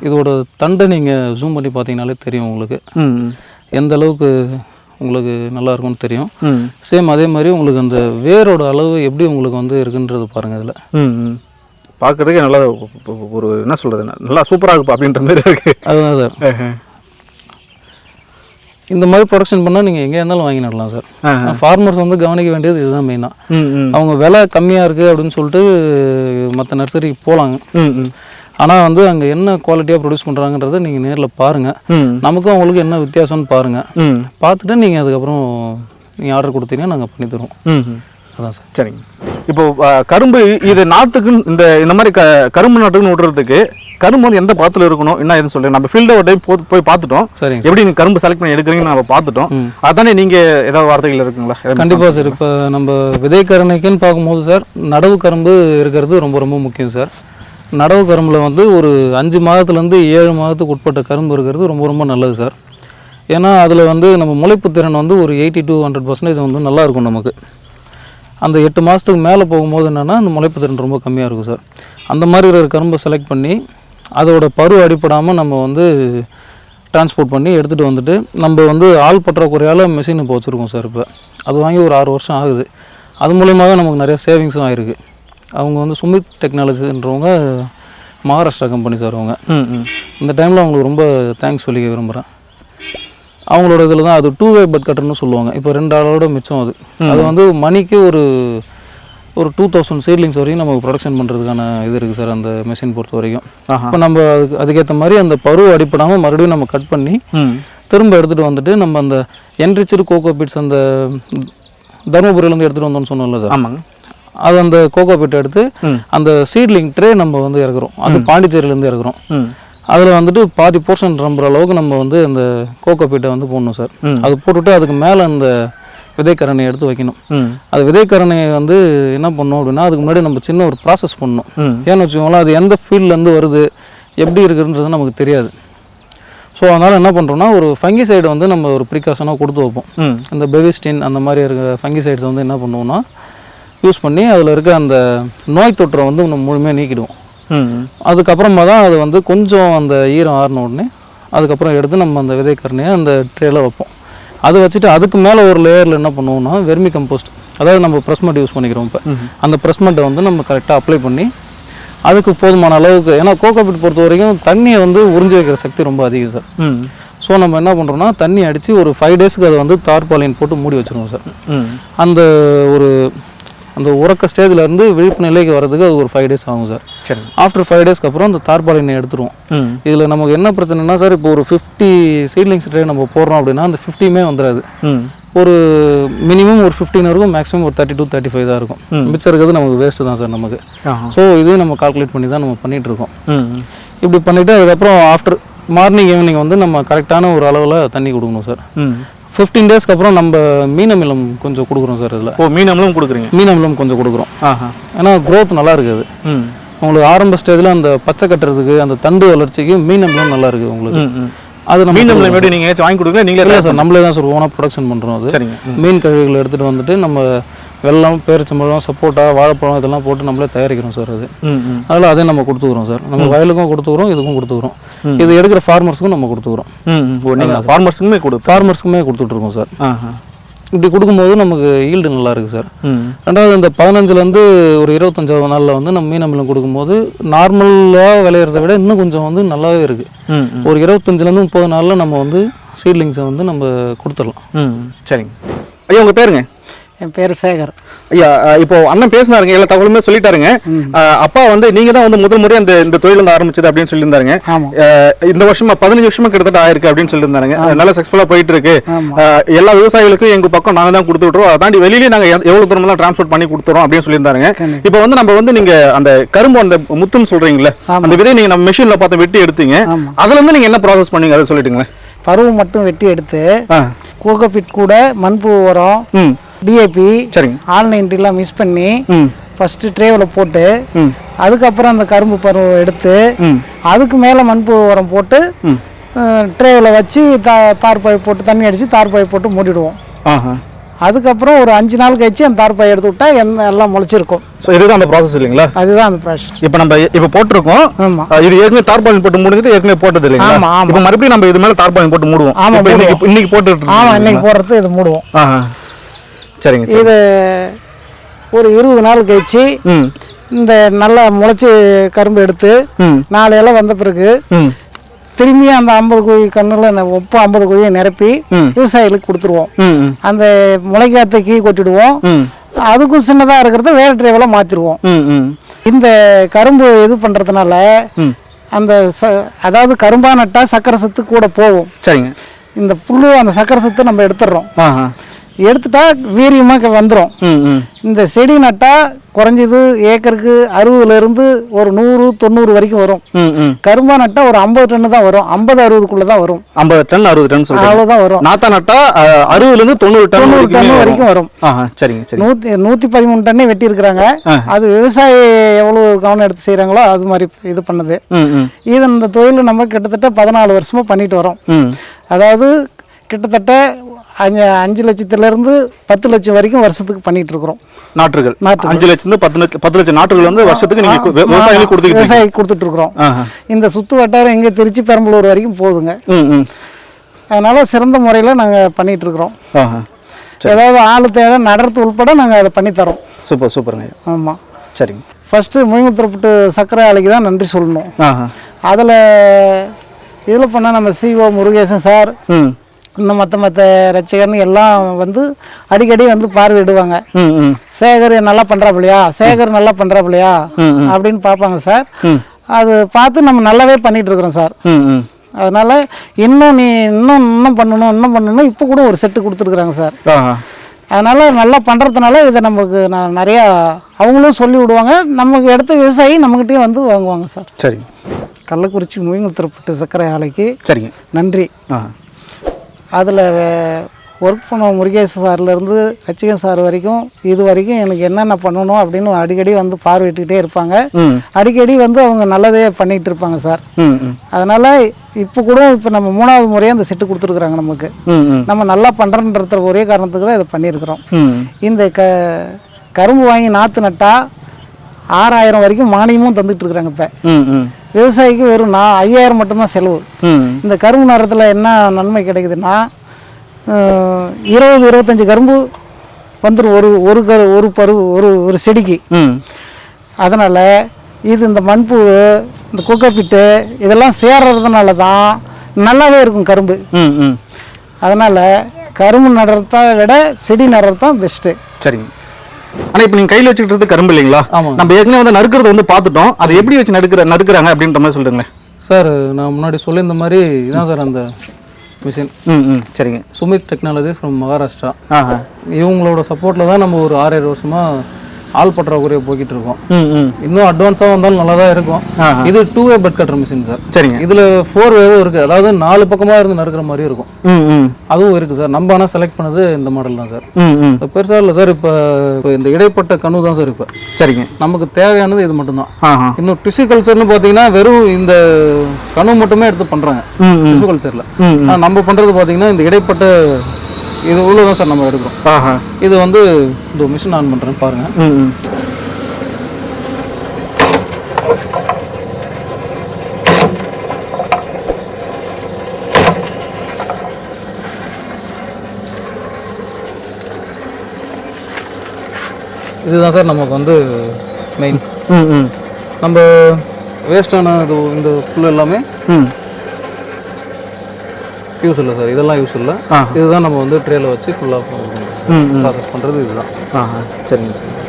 இதோட தண்டை நீங்கள் ஜூம் பண்ணி பார்த்தீங்கனாலே தெரியும் உங்களுக்கு. எந்த அளவுக்கு உங்களுக்கு நல்லா இருக்கும்னு தெரியும். சேம் அதே மாதிரி உங்களுக்கு அந்த வேரோட அளவு எப்படி உங்களுக்கு வந்து இருக்குன்றது பாருங்கள் இதில். பார்க்கறதுக்கே நல்லா ஒரு என்ன சொல்கிறது நல்லா சூப்பராக இருக்கும் அப்படின்ற மாதிரி இருக்கு. அதுதான் சார். இந்த மாதிரி ப்ரொடக்ஷன் பண்ணால் நீங்கள் எங்கே இருந்தாலும் வாங்கி நடலாம் சார். ஃபார்மர்ஸ் வந்து கவனிக்க வேண்டியது இதுதான் மெயினாக அவங்க விலை கம்மியாக இருக்குது அப்படின்னு சொல்லிட்டு மற்ற நர்சரிக்கு போகலாங்க ஆனால் வந்து அங்கே என்ன குவாலிட்டியாக ப்ரொடியூஸ் பண்ணுறாங்கன்றதை நீங்கள் நேரில் பாருங்கள் நமக்கும் அவங்களுக்கு என்ன வித்தியாசம்னு பாருங்கள் பார்த்துட்டு நீங்கள் அதுக்கப்புறம் நீங்கள் ஆர்டர் கொடுத்தீங்கன்னா நாங்கள் பண்ணி தருவோம். அதான் சார். சரிங்க. இப்போ கரும்பு இது நாற்றுக்குன்னு இந்த இந்த மாதிரி க கரும்பு நாட்டுக்குன்னு விடுறதுக்கு கரும்பு வந்து எந்த பாத்தில் இருக்கணும் என்ன எதுன்னு சொல்லுங்க நம்ம ஃபீல்டில் ஒரு டைம் போய் பார்த்துட்டோம். சரிங்க எப்படி நீங்கள் கரும்பு செலக்ட் பண்ணி எடுக்கிறீங்கன்னு நம்ம பார்த்துட்டோம். அதானே நீங்கள் ஏதாவது வார்த்தைகள் இருக்குங்களா? கண்டிப்பாக சார். இப்போ நம்ம விதைக்கரணைக்குன்னு பார்க்கும்போது சார் நடவு கரும்பு இருக்கிறது ரொம்ப ரொம்ப முக்கியம் சார். நடவு கரும்பில் வந்து ஒரு அஞ்சு மாதத்துலேருந்து ஏழு மாதத்துக்கு உட்பட்ட கரும்பு இருக்கிறது ரொம்ப ரொம்ப நல்லது சார். ஏன்னா அதில் வந்து நம்ம முளைப்பு திறன் வந்து ஒரு எயிட்டி டு ஹண்ட்ரட் பர்சன்டேஜ் வந்து நல்லா இருக்கும் நமக்கு. அந்த எட்டு மாதத்துக்கு மேலே போகும்போது என்னென்னா அந்த முளைப்பு திறன் ரொம்ப கம்மியாக இருக்கும் சார். அந்த மாதிரி இருக்கிற கரும்பை செலக்ட் பண்ணி அதோட பரு அடிப்படாமல் நம்ம வந்து டிரான்ஸ்போர்ட் பண்ணி எடுத்துகிட்டு வந்துட்டு நம்ம வந்து ஆள் பற்றாக்குறையால் மிஷின் இப்போ வச்சுருக்கோம் சார் இப்போ. அது வாங்கி ஒரு ஆறு வருஷம் ஆகுது. அது மூலியமாகவே நமக்கு நிறைய சேவிங்ஸும் ஆயிருக்கு. அவங்க வந்து சுமித் டெக்னாலஜின்றவங்க மகாராஷ்டிரா கம்பெனி சார் அவங்க. இந்த டைமில் அவங்களுக்கு ரொம்ப தேங்க்ஸ் சொல்லிக்க விரும்புகிறேன் அவங்களோட இதில் தான் அது டூ வே பட் கட்டர்னு சொல்லுவாங்க. இப்போ ரெண்டு ஆளோட மிச்சம் அது. அது வந்து மணிக்கு ஒரு ஒரு டூ தௌசண்ட் சீட்லிங்ஸ் வரைக்கும் நமக்கு ப்ரொடக்ஷன் பண்ணுறதுக்கான இது இருக்குது சார் அந்த மெஷின் பொறுத்த வரைக்கும். இப்போ நம்ம அதுக்கு அதுக்கேற்ற மாதிரி அந்த பருவ அடிப்படாமல் மறுபடியும் நம்ம கட் பண்ணி திரும்ப எடுத்துகிட்டு வந்துட்டு நம்ம அந்த என்ரிச்சடு கோகோ பீட்ஸ் அந்த தருமபுரியிலேருந்து எடுத்துகிட்டு வந்தோம்னு சொன்னோம்ல சார். ஆமாங்க. அது அந்த கோகோ பீட் எடுத்து. அந்த சீட்லிங் ட்ரே நம்ம வந்து இறக்குறோம். அது பாண்டிச்சேரியிலேருந்து இறக்குறோம். அதில் வந்துட்டு பாதி போர்ஷன் நம்புற அளவுக்கு நம்ம வந்து அந்த கோகோ பீட்டை வந்து போடணும் சார். அது போட்டுட்டு அதுக்கு மேலே அந்த விதைக்கரணையை எடுத்து வைக்கணும். அது விதைக்கரணையை வந்து என்ன பண்ணணும் அப்படின்னா அதுக்கு முன்னாடி நம்ம சின்ன ஒரு ப்ராசஸ் பண்ணணும். ஏன்னு வச்சுக்கோங்களேன் அது எந்த ஃபீல்ட்லேருந்து வருது எப்படி இருக்குன்றது நமக்கு தெரியாது. ஸோ அதனால் என்ன பண்ணுறோம்னா ஒரு ஃபங்கிசைடு வந்து நம்ம ஒரு ப்ரிகாஷனாக கொடுத்து வைப்போம். ம். இந்த பெவிஸ்டின் அந்த மாதிரி இருக்க ஃபங்கிசைட்ஸ் வந்து என்ன பண்ணுவோம்னா யூஸ் பண்ணி அதில் இருக்க அந்த நோய் தொற்றை வந்து நம்ம முழுமையாக நீக்கிடுவோம். அதுக்கப்புறமா தான் அது வந்து கொஞ்சம் அந்த ஈரம் ஆறின உடனே அதுக்கப்புறம் எடுத்து நம்ம அந்த விதைக்கரணையை அந்த ட்ரேல வைப்போம். அது வச்சுட்டு அதுக்கு மேலே ஒரு லேயரில் என்ன பண்ணுவோம்னா வெர்மி கம்போஸ்ட் அதாவது நம்ம ப்ரெஸ்மெண்ட் யூஸ் பண்ணிக்கிறோம் இப்போ. அந்த ப்ரெஸ்மெண்ட்டை வந்து நம்ம கரெக்டாக அப்ளை பண்ணி அதுக்கு போதுமான அளவுக்கு ஏன்னா கோகோபிட் பொறுத்த வரைக்கும் தண்ணியை வந்து உறிஞ்சி வைக்கிற சக்தி ரொம்ப அதிகம் சார் ஸோ நம்ம என்ன பண்ணுறோம்னா தண்ணி அடித்து ஒரு ஃபைவ் டேஸ்க்கு அதை வந்து தார்பாலின் போட்டு மூடி வச்சுருவோம் சார் அந்த ஒரு அந்த உறக்க ஸ்டேஜில் இருந்து விழிப்பு நிலைக்கு வர்றதுக்கு அது ஒரு ஃபைவ் டேஸ் ஆகும் சார். சரிங்க ஆஃப்டர் ஃபைவ் டேஸ்க்கு அப்புறம் அந்த தார்பாலினை எடுத்துருவோம். இதில் நமக்கு என்ன பிரச்சனைனா சார் இப்போ ஒரு ஃபிஃப்டி சீட்லிங்ஸ் ட்ரே நம்ம போடுறோம் அப்படின்னா அந்த ஃபிஃப்டியுமே வந்துடாது ஒரு மினிமம் ஒரு ஃபிஃப்டின் இருக்கும் மேக்ஸிமம் ஒரு தேர்ட்டி டூ தேர்ட்டி ஃபைவ் தான் இருக்கும். மிச்சம் இருக்கிறது நமக்கு வேஸ்ட்டு தான் சார் நமக்கு. ஸோ இதையும் நம்ம கால்குலேட் பண்ணி தான் நம்ம பண்ணிட்டு இருக்கோம். இப்படி பண்ணிவிட்டு அதுக்கப்புறம் ஆஃப்டர் மார்னிங் ஈவினிங் வந்து நம்ம கரெக்டான ஒரு அளவில் தண்ணி கொடுக்கணும் சார் ஃபிஃப்டீன் டேஸ்க்கு அப்புறம் நம்ம மீன் அமிலம் கொஞ்சம் கொடுக்குறோம் சார் இதில். ஓ மீன் அமிலம் கொடுக்குறீங்க? மீன் அமிலம் கொஞ்சம் கொடுக்குறோம். ஆஹா. ஏன்னா growth நல்லா இருக்குது உங்களுக்கு ஆரம்ப ஸ்டேஜில் அந்த பச்சை கட்டுறதுக்கு அந்த தண்டு வளர்ச்சிக்கு மீன் அமிலம் நல்லா இருக்குது உங்களுக்கு அது நம்ம மீன் எப்படி நீங்கள் வாங்கி கொடுக்குறீங்க நீங்களே இல்லை சார் நம்மளே தான் சார் ஓனாக ப்ரொடக்ஷன் பண்ணுறோம் அது. சரிங்க. மீன் கழிவுகளை எடுத்துகிட்டு வந்துட்டு நம்ம வெல்லம் பேரிச்சம்பழம் சப்போட்டா வாழைப்பழம் இதெல்லாம் போட்டு நம்மளே தயாரிக்கிறோம் சார் அது. ம் ம். அதனால் அதே நம்ம கொடுத்துக்குறோம் சார். நம்ம வயலுக்கும் கொடுத்துக்குறோம் இதுக்கும் கொடுத்துக்குறோம். இது எடுக்கிற ஃபார்மர்ஸுக்கும் நம்ம கொடுத்துக்குறோம். ஃபார்மர்ஸுக்குமே கொடு ஃபார்மர்ஸுக்குமே கொடுத்துட்ருக்கோம் சார். இப்படி கொடுக்கும்போது நமக்கு ஈல்டு நல்லா இருக்குது சார். ரெண்டாவது இந்த பதினஞ்சுலேருந்து ஒரு இருபத்தஞ்சாவது நாளில் வந்து நம்ம மீன் அமிலம் கொடுக்கும்போது நார்மலாக விளையிறத விட இன்னும் கொஞ்சம் வந்து நல்லாவே இருக்குது ஒரு இருபத்தஞ்சிலேருந்து முப்பது நாளில் நம்ம வந்து சீட்லிங்ஸை வந்து நம்ம கொடுத்துடலாம். சரிங்க. ஐயா உங்கள் பேருங்க? என் பேர் சேகர். ஐயா இப்போ அண்ணன் பேசினாருங்க எல்லா தகவலுமே சொல்லிட்டாருங்க. அப்பா வந்து நீங்க தான் வந்து முதல் முறை அந்த இந்த தொழில் வந்து ஆரம்பிச்சது அப்படின்னு சொல்லியிருந்தாருங்க. இந்த வருஷமா பதினஞ்சு வருஷமா கிட்டத்தட்ட ஆயிருக்கு அப்படின்னு சொல்லியிருந்தாருங்க. நல்லா சக்ஸஸ்ஃபுல்லா போயிட்டு இருக்கு எல்லா விவசாயிகளுக்கும் எங்க பக்கம் நாங்க தான் கொடுத்து விட்டுறோம். அதை தாண்டி வெளியிலேயே நாங்க எவ்வளவு தூரமெல்லாம் டிரான்ஸ்போர்ட் பண்ணி கொடுத்துறோம் அப்படின்னு சொல்லியிருந்தாருங்க. இப்போ வந்து நம்ம வந்து நீங்க அந்த கரும்பு அந்த முத்துன்னு சொல்றீங்களே. அந்த விதையை நீங்க நம்ம மிஷின்ல பார்த்து வெட்டி எடுத்தீங்க. அதுல இருந்து நீங்க என்ன ப்ராசஸ் பண்ணீங்க? அதை சொல்லிட்டுங்களேன். பருவம் மட்டும் வெட்டி எடுத்து கோகோபிட் கூட மண்புழு உரம் டிஏபி சரிங்க. ஆன்லைன்லாம் மிஸ் பண்ணி ம். ஃபஸ்ட்டு ட்ரேவில் போட்டு அதுக்கப்புறம் அந்த கரும்பு பருவம் எடுத்து அதுக்கு மேலே மண்புழு உரம் போட்டு ட்ரேவில் வச்சு தா தார் பை போட்டு தண்ணி அடித்து தார் பை போட்டு மூடிடுவோம். அதுக்கப்புறம் ஒரு அஞ்சு நாள் கழிச்சு அந்த தார்பாய் எடுத்து விட்டா என்ன எல்லாம் முளைச்சிருக்கும். ஸோ இதுதான் அந்த ப்ராசஸ் இல்லைங்களா? அதுதான் அந்த ப்ராசஸ் இப்போ நம்ம இப்போ போட்டிருக்கோம். ஆமா. அஹ் இது ஏற்கனவே தார்பாலின் போட்டு மூடுங்கிறது ஏற்கனவே போட்டது இல்லைங்களா. இப்போ மறுபடியும் நம்ம இது மேலே தார்பாலின் போட்டு மூடுவோம். ஆமா, இப்போ இன்னைக்கு போட்டுட்டு ஆமாம்? இன்னைக்கு போடுறது இது மூடுவோம். சரிங்க சரி இது ஒரு இருபது நாள் கழிச்சு இந்த நல்லா முளைச்சி கரும்பு எடுத்து நாலு இலை வந்த பிறகு ம். திரும்பி அந்த ஐம்பது குழி கண்ணில் ஒப்பு ஐம்பது குழியை நிரப்பி. விவசாயிகளுக்கு கொடுத்துருவோம். அந்த முளைக்காத்த கீ கொட்டிடுவோம். அதுக்கும் சின்னதாக இருக்கிறத வேறு டிரைவெல்லாம் மாற்றிடுவோம் இந்த கரும்பு இது பண்ணுறதுனால அந்த ச அதாவது கரும்பா நட்டால் சக்கரை சத்து கூட போகும். சரிங்க. இந்த புல்லு அந்த சக்கரை சத்து நம்ம எடுத்துடுறோம். எடுத்துட்டா வீரியமாக வந்துடும் இந்த செடி நட்டால் குறைஞ்சது ஏக்கருக்கு அறுபதுலேருந்து ஒரு நூறு தொண்ணூறு வரைக்கும் வரும். கரும்பா நட்டால் ஒரு ஐம்பது டன்னு தான் வரும். ஐம்பது அறுபதுக்குள்ளே தான் வரும். ஐம்பது டன் அறுபது டன் அவ்வளோதான் வரும். நாத்தா நட்டா அஹ், அறுபதுலேருந்து தொண்ணூறு டன் தொண்ணூறு டன். வரைக்கும் வரும். சரிங்க சரி நூற்றி நூற்றி பதிமூணு டன்னே வெட்டியிருக்கிறாங்க. ஆ. அது விவசாயி எவ்வளோ கவனம் எடுத்து செய்கிறாங்களோ அது மாதிரி இது பண்ணது. இது இந்த தொழில் நம்ம கிட்டத்தட்ட பதினாலு வருஷமாக பண்ணிட்டு வரோம். அதாவது கிட்டத்தட்ட அஞ்சு அஞ்சு லட்சத்துலேருந்து பத்து லட்சம் வரைக்கும் வருஷத்துக்கு பண்ணிட்டு இருக்கிறோம். நாற்றுகள். நாற்றுகள். அஞ்சு லட்சம் இருந்து பத்து லட்சம் பத்து லட்சம் நாற்றுகள் வந்து வருஷத்துக்கு நீங்க வி- விவசாயிகளுக்கு கொடுத்துக்கிட்டு இருக்கீங்க. விவசாயி கொடுத்துட்டு இருக்கிறோம் இந்த சுற்று வட்டாரம் எங்கே திருச்சி பெரம்பலூர் வரைக்கும் போகுதுங்க. அதனால சிறந்த முறையில் நாங்கள் பண்ணிட்டு இருக்கிறோம். ஏதாவது ஆளு தேவை நடறது உள்பட நாங்கள் அதை பண்ணித்தரோம் சூப்பர் சூப்பருங்க. ஆமாம் சரிங்க. ஃபஸ்ட்டு முயங்குத்திரப்பட்டு சர்க்கரை ஆலைக்கு தான் நன்றி சொல்லணும். அதில் இதில் பண்ணால் நம்ம சிஓ முருகேசன் சார் ம். இன்னும் மற்ற மற்ற ரசிகர்னு எல்லாம் வந்து அடிக்கடி வந்து பார்வையிடுவாங்க. சேகர் நல்லா பண்ணுறாப்புலையா சேகர் நல்லா பண்ணுறாப்புலையா. அப்படின்னு பார்ப்பாங்க சார். அது பார்த்து நம்ம நல்லாவே பண்ணிட்டு இருக்கிறோம் சார். அதனால் இன்னும் நீ இன்னும் இன்னும் பண்ணணும் இன்னும் பண்ணணும். இப்போ கூட ஒரு செட்டு கொடுத்துருக்குறாங்க சார். அதனால் நல்லா பண்ணுறதுனால இதை நமக்கு நான் நிறையா அவங்களும் சொல்லி விடுவாங்க. நமக்கு எடுத்த விவசாயி நம்மக்கிட்டேயும் வந்து வாங்குவாங்க சார். சரிங்க. கள்ளக்குறிச்சி முயங்குத்திரப்பட்டு சர்க்கரை ஆலைக்கு சரிங்க. நன்றி. ஆஹா. அதில் ஒர்க் பண்ண முருகேஷ் சார்லேருந்து ரச்சிகன் சார் வரைக்கும் இது வரைக்கும் எனக்கு என்னென்ன பண்ணணும் அப்படின்னு அடிக்கடி வந்து பார்வையிட்டுக்கிட்டே இருப்பாங்க. அடிக்கடி வந்து அவங்க நல்லதே பண்ணிகிட்டு இருப்பாங்க சார். அதனால் இப்போ கூட இப்போ நம்ம மூணாவது முறையாக அந்த செட்டு கொடுத்துருக்குறாங்க நமக்கு. நம்ம நல்லா பண்ணுறன்ற ஒரே காரணத்துக்கு தான் இதை பண்ணியிருக்கிறோம். இந்த க கரும்பு வாங்கி நாற்று நட்டா ஆறாயிரம் வரைக்கும் மானியமும் தந்துட்டு இருக்கிறாங்க இப்போ. விவசாயிக்கு வெறும் நான் ஐயாயிரம் மட்டும்தான் செலவு. இந்த கரும்பு நரத்தில் என்ன நன்மை கிடைக்குதுன்னா இருபது இருபத்தஞ்சி கரும்பு வந்துடும் ஒரு ஒரு கரு ஒரு பரு ஒரு ஒரு செடிக்கு. ம். அதனால் இது இந்த மண்புழு இந்த குக்கைப்பிட்டு இதெல்லாம் சேர்றதுனால தான் நல்லாவே இருக்கும் கரும்பு. அதனால் கரும்பு நடுறத விட செடி நடுறது தான் பெஸ்ட்டு சரிங்க. ஆனால் இப்போ நீங்கள் கையில் வச்சுக்கிட்டு கரும்பு இல்லைங்களா. நம்ம ஏற்கனவே வந்து நறுக்கிறது வந்து பார்த்துட்டோம். அதை எப்படி வச்சு நறுக்கிற நறுக்கிறாங்க அப்படின்ற மாதிரி சொல்லுங்களேன் சார் நான் முன்னாடி சொல்லியிருந்த மாதிரி இதான் சார் அந்த மிஷின் ம் ம். சரிங்க. சுமித் டெக்னாலஜிஸ் ஃப்ரம் மகாராஷ்டிரா இவங்களோட சப்போர்ட்டில் தான் நம்ம ஒரு ஆறு ஏழு வருஷமாக ஆள் பற்றாக்குறையை போய்கிட்டு இருக்கோம். இன்னும் அட்வான்ஸாக வந்தாலும் நல்லா தான் இருக்கும். இது டூ வே பெட் கட்டுற மிஷின் சார் சரிங்க. இதில் ஃபோர் வேவும் இருக்குது அதாவது நாலு பக்கமாக இருந்து நறுக்கிற மாதிரி இருக்கும். அதுவும் இருக்குது சார் நம்ம ஆனால் செலக்ட் பண்ணது இந்த மாடல் தான் சார் பெருசாக இல்லை சார் இப்போ இந்த இடைப்பட்ட கணு தான் சார் இப்போ. சரிங்க. நமக்கு தேவையானது இது மட்டும்தான். இன்னும் டிஷ்யூ கல்ச்சர்னு பார்த்தீங்கன்னா வெறும் இந்த கணு மட்டுமே எடுத்து பண்ணுறாங்க டிஷ்யூ கல்ச்சரில் நம்ம பண்ணுறது பார்த்தீங்கன்னா இந்த இடைப்பட்ட இது உள்ள தான் சார் நம்ம எடுக்கிறோம். இது வந்து இந்த மிஷின் ஆன் பண்ணுறேன் பாருங்கள் இதுதான் சார் நமக்கு வந்து மெயின் நம்ம வேஸ்டான இது இந்த புல் எல்லாமே ம். யூஸ் இல்லை சார் இதெல்லாம் யூஸ் இல்லை. ஆ. இதுதான் நம்ம வந்து ட்ரேல வச்சு ஃபுல்லாக ப்ராசஸ் பண்ணுறது இதுதான். சரிங்க சரிங்க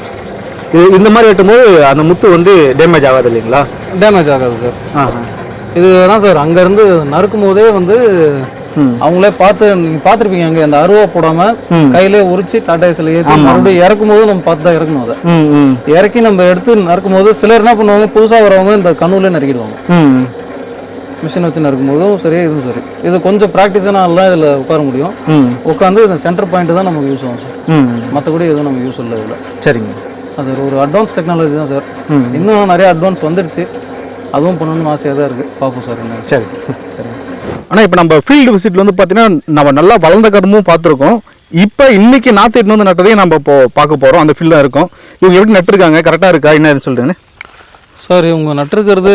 இது இந்த மாதிரி வெட்டும்போது அந்த முத்து வந்து டேமேஜ் ஆகாது இல்லைங்களா? டேமேஜ் ஆகாது சார் ஆஹா இதுதான் சார் அங்கேருந்து நறுக்கும் போதே வந்து. அவங்களே பார்த்து பார்த்துருப்பீங்க அங்கே அந்த அருவா போடாமல் ம். கையிலே உரிச்சு டாடா ஏசில் ஏற்றி மறுபடியும் இறக்கும் போது நம்ம பார்த்து தான் இறக்கணும் அதை. இறக்கி நம்ம எடுத்து நறுக்கும் போது சிலர் என்ன பண்ணுவாங்க? புதுசாக வரவங்க இந்த கண்ணுல நறுக்கிடுவாங்க. மிஷின் வச்சு நறுக்கும் போதும் சரி இதுவும் சரி. இது கொஞ்சம் ப்ராக்டிஸானால இதில் உட்கார முடியும். உட்காந்து இந்த சென்டர் பாயிண்ட் தான் நமக்கு யூஸ் ஆகும் சார். மற்றபடி எதுவும் நமக்கு யூஸ் இல்லை இதில். சரிங்க. சார் ஒரு அட்வான்ஸ் டெக்னாலஜி தான் சார். இன்னும் நிறைய அட்வான்ஸ் வந்துடுச்சு அதுவும் பண்ணணும்னு ஆசையாக தான் இருக்குது பார்ப்போம் சார் என்ன சரி. சரி. ஆனால் இப்போ நம்ம ஃபீல்டு விசிட்ல வந்து பார்த்தீங்கன்னா நம்ம நல்லா வளர்ந்த கரும்பும் பார்த்துருக்கோம். இப்போ இன்னைக்கு நாற்று எட்டு வந்து நட்டதையும் நம்ம இப்போ பார்க்க போகிறோம் அந்த ஃபீல்டாக இருக்கும். இவங்க எப்படி நட்டுருக்காங்க? கரெக்டாக இருக்கா? என்ன இது சொல்கிறேன்னு சார் இவங்க நட்டிருக்கிறது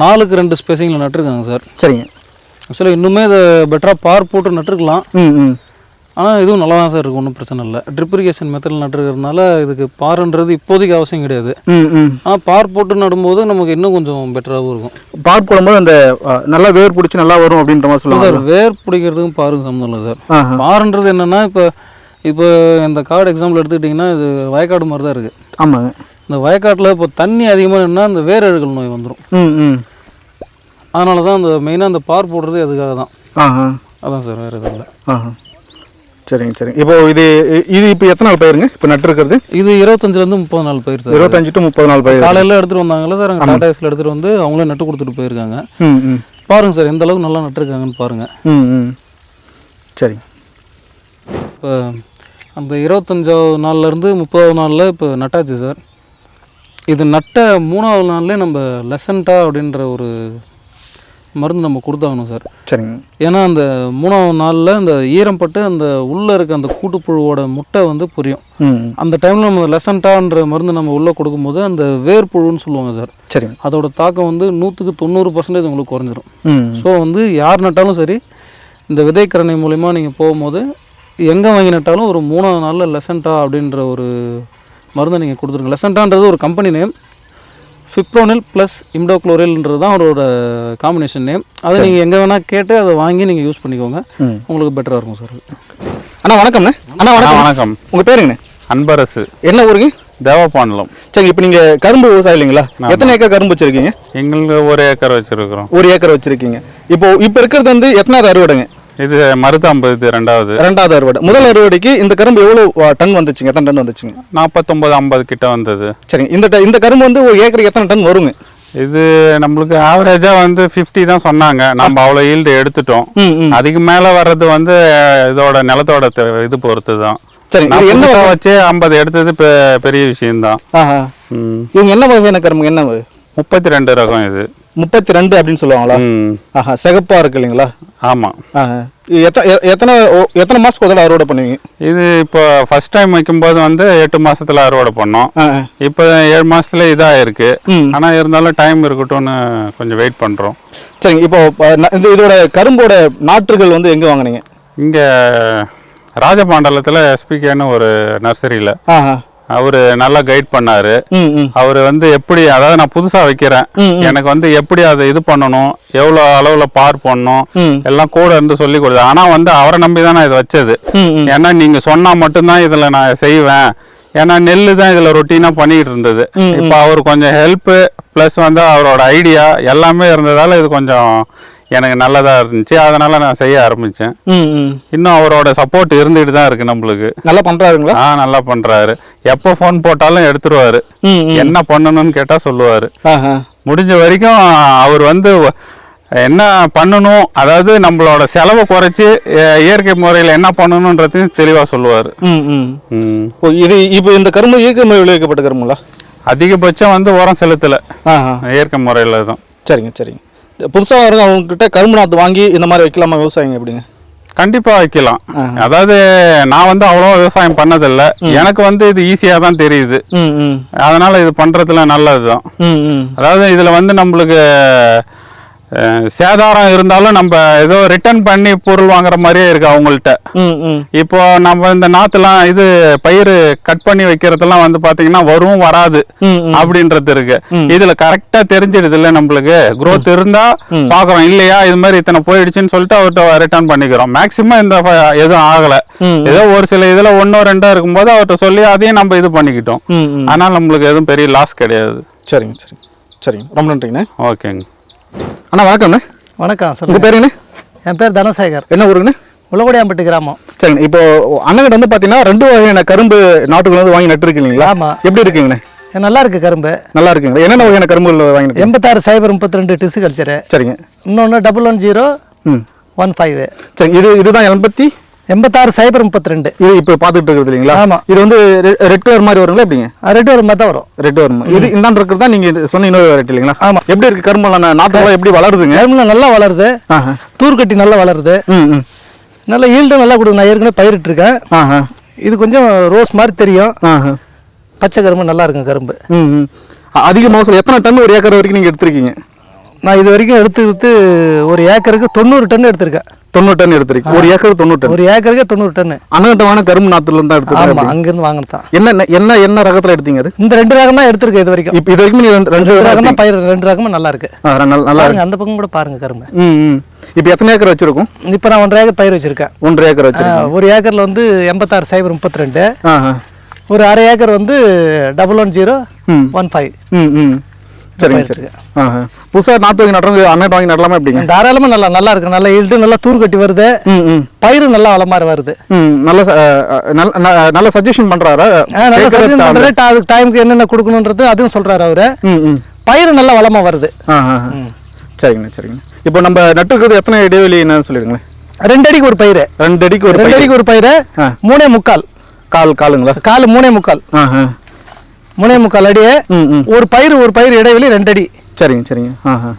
நாலுக்கு ரெண்டு ஸ்பேசிங்கில் நட்டிருக்காங்க சார். சரிங்க. ஆக்சுவலாக இன்னுமே இதை பெட்டராக பார் போட்டு நட்டிருக்கலாம். ம் ம். ஆனால் இதுவும் நல்லா தான் சார் இருக்கும் ஒன்றும் பிரச்சனை இல்லை. ட்ரிப் இரிகேஷன் மெத்தடில் நட்டுருக்கிறதுனால இதுக்கு பாருன்றது இப்போதைக்கு அவசியம் கிடையாது. ஆனால் பார் போட்டு நடும்போது நமக்கு இன்னும் கொஞ்சம் பெட்டராகவும் இருக்கும். பார்க் போடும்போது அந்த நல்லா வேர் பிடிச்சி நல்லா வரும் அப்படின்ற மாதிரி இல்லை சார் சொல்லுவாங்க. வேர் பிடிக்கிறதுக்கும் பாருங்க சம்மந்தம் இல்லை சார். பாருன்றது என்னென்னா இப்போ இப்போ இந்த காடு எக்ஸாம்பிள் எடுத்துக்கிட்டிங்கன்னா இது வயக்காடு மாதிரி தான் இருக்குது ஆமாங்க. இந்த வயக்காட்டில் இப்போ தண்ணி அதிகமாக நின்னா அந்த வேரழுகல் நோய் வந்துடும் அதனால தான் அந்த மெயினாக அந்த பார் போடுறது அதுக்காக தான். ஆஹா. அதான் சார் வேறு எதுவும் இல்லை. சரிங்க சரிங்க. இப்போ இது இது இப்போ எத்தனை நாள் பயிருங்க? இப்போ நட்டுருக்கிறது இது இருபத்தஞ்சிலேருந்து முப்பது நாள் பயிர் சார். இருபத்தஞ்சு டு முப்பது நாள் பயிர் காலையில் எடுத்துகிட்டு வந்தாங்கல்ல சார்? அங்கே டாடா எடுத்துகிட்டு வந்து அவங்களே நட்டு கொடுத்துட்டு போயிருக்காங்க. பாருங்கள் சார் எந்த அளவுக்கு நல்லா நட்டுருக்காங்கன்னு பாருங்கள் ம் ம். சரி. இப்போ அந்த இருபத்தஞ்சாவது நாள்லேருந்து முப்பதாவது நாளில் இப்போ நட்டாச்சு சார். இது நட்ட மூணாவது நாள்லேயே நம்ம லெசன்டா அப்படின்ற ஒரு மருந்து நம்ம கொடுத்தாகணும் சார். சரிங்க. ஏன்னா அந்த மூணாவது நாளில் அந்த ஈரம் பட்டு அந்த உள்ளே இருக்க அந்த கூட்டுப்புழுவோட முட்டை வந்து புரியும். அந்த டைமில் நம்ம லெசன்டான்ற மருந்து நம்ம உள்ளே கொடுக்கும்போது அந்த வேர்ப்புழுன்னு சொல்லுவாங்க சார். சரிங்க. அதோட தாக்கம் வந்து நூற்றுக்கு தொண்ணூறு பர்சன்டேஜ் உங்களுக்கு குறைஞ்சிரும். ஸோ வந்து யார் நட்டாலும் சரி இந்த விதைக்கரணை மூலிமா நீங்கள் போகும்போது எங்கே வாங்கி நட்டாலும் ஒரு மூணாவது நாளில் லெசன்டா அப்படின்ற ஒரு மருந்தை நீங்கள் கொடுத்துருங்க. லெசன்டான்றது ஒரு கம்பெனி நேம் ஃபிப்ரோனில் ப்ளஸ் இம்டோக்ளோரில்ன்றது தான் அவரோட காம்பினேஷன் நேம் அதை நீங்கள் எங்கே வேணால் கேட்டு அதை வாங்கி நீங்கள் யூஸ் பண்ணிக்கோங்க. உங்களுக்கு பெட்டராக இருக்கும் சார் அண்ணா வணக்கம்ண்ணே. அண்ணா வணக்கம். வணக்கம். உங்கள் பேருங்கண்ணே அன்பரசு. என்ன ஊருங்க? தேவபாண்டலம் சரி இப்போ நீங்கள் கரும்பு விவசாயம் இல்லைங்களா? எத்தனை ஏக்கர் கரும்பு வச்சுருக்கீங்க? எங்களுக்கு ஒரு ஏக்கர் வச்சிருக்கிறோம். ஒரு ஏக்கர் வச்சுருக்கீங்க. இப்போ இப்போ இருக்கிறது வந்து எத்தனாவது அறுவடைங்க? இது மருதாம்பது இது ரெண்டாவது. ரெண்டாவது அறுவடை. முதல் அறுவடைக்கு இந்த கரும்பு எவ்வளோ டன் வந்துச்சுங்க? எத்தனை டன் வந்துச்சுங்க? நாற்பத்தொம்பது ஐம்பது கிட்ட வந்தது. சரிங்க. இந்த இந்த கரும்பு வந்து ஒரு ஏக்கருக்கு எத்தனை டன் வருங்க? இது நம்மளுக்கு ஆவரேஜாக வந்து ஃபிஃப்டி தான் சொன்னாங்க. நம்ம அவ்வளோ ஈல்டு எடுத்துட்டோம். அதுக்கு மேலே வர்றது வந்து இதோட நிலத்தோட இது பொறுத்து தான். இது என்ன வச்சு ஐம்பது எடுத்தது பெரிய விஷயம்தான். இவங்க என்ன வகையான கரும்பு என்ன? முப்பத்தி ரெண்டு ரகம் இது. முப்பத்தி ரெண்டு அப்படின்னு சொல்லுவாங்களா? ம். ஆஹா சிகப்பா இருக்கு இல்லைங்களா? ஆமாம் எத்தனை எத்தனை மாதத்துக்கு தடவை அறுவடை பண்ணுவீங்க? இது இப்போ ஃபர்ஸ்ட் டைம் வைக்கும்போது வந்து எட்டு மாசத்துல அறுவடை பண்ணோம். இப்போ ஏழு மாசத்துல இதாக இருக்கு ம். ஆனா இருந்தாலும் டைம் இருக்கட்டும்னு கொஞ்சம் வெயிட் பண்றோம். சரிங்க இப்போ இதோட கரும்போட நாற்றுகள் வந்து எங்கே வாங்குனீங்க? இங்க ராஜபாண்டலத்துல எஸ்பிகேன்னு ஒரு நர்சரியில அவரு நல்லா கைட் பண்ணாரு. அவர் வந்து எப்படி அதாவது நான் புதுசா வைக்கிறேன். எனக்கு வந்து எப்படி அதை இது பண்ணணும் எவ்வளோ அளவுல பார் பண்ணணும் ம். எல்லாம் கூட இருந்து சொல்லி கொடுத்தேன். ஆனா வந்து அவரை நம்பி தான் நான் இது வச்சது. ஏன்னா நீங்க சொன்னா மட்டும்தான் இதுல நான் செய்வேன். ஏன்னா நெல்லு தான் இதுல ரொட்டீனா பண்ணிட்டு இருந்தது. இப்போ அவர் கொஞ்சம் ஹெல்ப் ப்ளஸ் வந்து அவரோட ஐடியா எல்லாமே இருந்ததால இது கொஞ்சம் எனக்கு நல்லதா இருந்துச்சு. அதனால நான் செய்ய ம் இன்னும் அவரோட சப்போர்ட் இருந்துட்டு தான் இருக்கு நம்மளுக்கு. நல்லா பண்ணுறாருங்களா ஆ நல்லா பண்றாரு. எப்போ ஃபோன் போட்டாலும் எடுத்துருவாரு. என்ன பண்ணணும்னு கேட்டா சொல்லுவாரு. முடிஞ்ச வரைக்கும் அவர் வந்து என்ன பண்ணணும் அதாவது நம்மளோட செலவை குறைச்சி இயற்கை முறையில் என்ன பண்ணணுன்றதையும் தெளிவாக சொல்லுவார். இது இப்போ இந்த கரும்பு இயற்கை முறை விளைவிக்கப்பட்ட கரும்புங்களா? அதிகபட்சம் வந்து உரம் செலுத்தலை. இயற்கை முறையில் தான். சரிங்க சரிங்க. புதுசாக வரவங்க அவங்கக்கிட்ட கரும்பு நாற்று வாங்கி இந்த மாதிரி வைக்கலாமா? விவசாயிங்க எப்படிங்க? கண்டிப்பாக வைக்கலாம். அதாவது நான் வந்து அவ்வளோ விவசாயம் பண்ணதில்லை. எனக்கு வந்து இது ஈஸியாக தான் தெரியுது. அதனால இது பண்ணுறதுல நல்லது தான் அதாவது இதில் வந்து நம்மளுக்கு சேதாரம் இருந்தாலும் நம்ம ஏதோ ரிட்டர்ன் பண்ணி பொருள் வாங்குற மாதிரியே இருக்கு அவங்கள்ட்ட. இப்போ நம்ம இந்த நாத்துலாம் இது பயிர் கட் பண்ணி வைக்கிறதெல்லாம் வந்து பாத்தீங்கன்னா வரும் வராது. அப்படின்றது இருக்கு. இதுல கரெக்டா தெரிஞ்சிடுது இல்ல நம்மளுக்கு? growth இருந்தா பாக்குறோம். இல்லையா? இது மாதிரி இத்தனை போயிடுச்சுன்னு சொல்லிட்டு அவர்கிட்ட ரிட்டர்ன் பண்ணிக்கிறோம். மேக்சிமம் இந்த எதுவும் ஆகல. ஏதோ ஒரு சில இதுல ஒன்னோ ரெண்டோ இருக்கும்போது அவர்கிட்ட சொல்லி அதையும் நம்ம இது பண்ணிக்கிட்டோம். ஆனால் நம்மளுக்கு எதுவும் பெரிய லாஸ் கிடையாது. சரிங்க சரிங்க. சரிங்க. ரொம்ப நன்றிங்கண்ணே ஓகேங்க. அண்ணா வணக்கம்ண்ணே. வணக்கம் உங்கள் சொல்லுங்கள் பேருங்கண்ணே என் பேர் தனசேகர். என்ன ஊருங்கண்ணே? உலகோடியாம்பட்டு கிராமம். சரிங்க இப்போ அண்ணகிட்ட வந்து பார்த்தீங்கன்னா ரெண்டு வகையான கரும்பு நாட்டுகள் வந்து வாங்கி நட்டுருக்கீங்களா? ஆமா. எப்படி இருக்குங்கண்ணே? நல்லா இருக்கு கரும்பு. நல்லா இருக்குங்களா? என்னென்ன வகையான கரும்புகள் வாங்கி நட்டு- எண்பத்தாறு சைபர் முப்பத்தி ரெண்டு டிசு கல்ச்சரு. சரிங்க. இன்னொன்று double one zero one five சரிங்க இது இதுதான் எண்பத்தி எண்பத்தாறு சைபர் முப்பத்தி ரெண்டு இது இப்போ பார்த்துட்டு இருக்கிறது இல்லைங்களா? ஆமா. இது வந்து ரெட் கலர் மாதிரி வருங்களா எப்படிங்க? ரெண்டு ஒரு மாதிரி தான் வரும். ரெட் வரும் இது இந்தாண்டு இருக்கிறது தான் நீங்கள் சொன்ன இன்னொரு வெரைட்டி இல்லைங்களா? ஆமா. எப்படி இருக்கு கரும்பு நாட்டுலாம் எப்படி வளருதுங்க? கரும்புல நல்லா வளருது. ஆஹா தூர் கட்டி நல்லா வளருது. ம் ம். நல்ல ஈல்டும் நல்லா கொடுக்கும் நான் ஏற்கனவே பயிரிட்டிருக்கேன். இது கொஞ்சம் ரோஸ் மாதிரி தெரியும். பச்சை கரும்பு நல்லா இருக்கும் கரும்பு. அதிக மகசூல் எத்தனை டன் ஒரு ஏக்கர் வரைக்கும் நீங்கள் எடுத்திருக்கீங்க? நான் இது வரைக்கும் எடுத்துக்கிட்டு ஒரு ஏக்கருக்கு தொண்ணூறு டன் எடுத்திருக்கேன். தொண்ணூறு டன் எடுத்திருக்கீங்க ஒரு ஏக்கர் தொண்ணூறு டன். ஒரு ஏக்கருக்கு தொண்ணூறு டன்னு அண்ணகட்டமான கரும்பு நாத்துல இருந்தா ஆமாம் எடுத்துருக்கீங்க அங்கேருந்து வாங்கினது தான். என்ன என்ன என்ன ரகத்துல எடுத்தீங்க அது? இந்த ரெண்டு ரகம் தான் எடுத்திருக்கேன் இது வரைக்கும். இப்போ இது வரைக்கும் ரெண்டு ரெண்டு ரகம் தான் பயிர் ரெண்டு ரகமும் நல்லா இருக்கு. நல்லா இருக்கு. அந்த பக்கம் கூட பாருங்க கரும்பு. ம் இப்போ எத்தனை ஏக்கர் வச்சிருக்கோம்? இப்போ நான் ஒன்றரை ஏக்கர் பயிர் வச்சிருக்கேன். ஒன்றரை ஏக்கர் ஆ, வச்சிருக்கோம் ஒரு ஏக்கரில் வந்து எண்பத்தாறு சைபர் முப்பத்தி ரெண்டு ஒரு அரை ஏக்கர் வந்து double one zero one five. ம் ம். சரிங்க சரி. ஆஹா. புதுசாக நாற்று வாங்கி நடுறவங்க அண்ணன் வாங்கி நடலாமா எப்படிங்க? தாராளமாக நல்லா நல்லா இருக்கு. நல்லா ஈல்டு நல்லா தூர் கட்டி வருது. பயிர் நல்லா வளமாறு வருது. நல்ல நல்ல சஜஷன் பண்றாரா? ஆ, நல்லா சஜஷன் அதுக்கு டைமுக்கு என்னென்ன கொடுக்கணுன்றது அதுவும் சொல்கிறாரு அவரு. பயிர் நல்லா வளமாக வருது. சரிங்கண்ணா சரிங்கண்ணா இப்போ நம்ம நட்டுருக்கிறது எத்தனை இடைவெளி என்னன்னு சொல்லிடுங்களேன். ரெண்டு அடிக்கு ஒரு பயிர் ரெண்டு அடிக்கு ஒரு ரெண்டு. அடிக்கு ஒரு பயிர். மூணே முக்கால். கால் காலுங்களா? கால் மூணே முக்கால். மூணே முக்கால் அடி ம் ம். ஒரு பயிர் ஒரு பயிர் இடைவெளி ரெண்டு அடி சரிங்க சரிங்க. ஆ.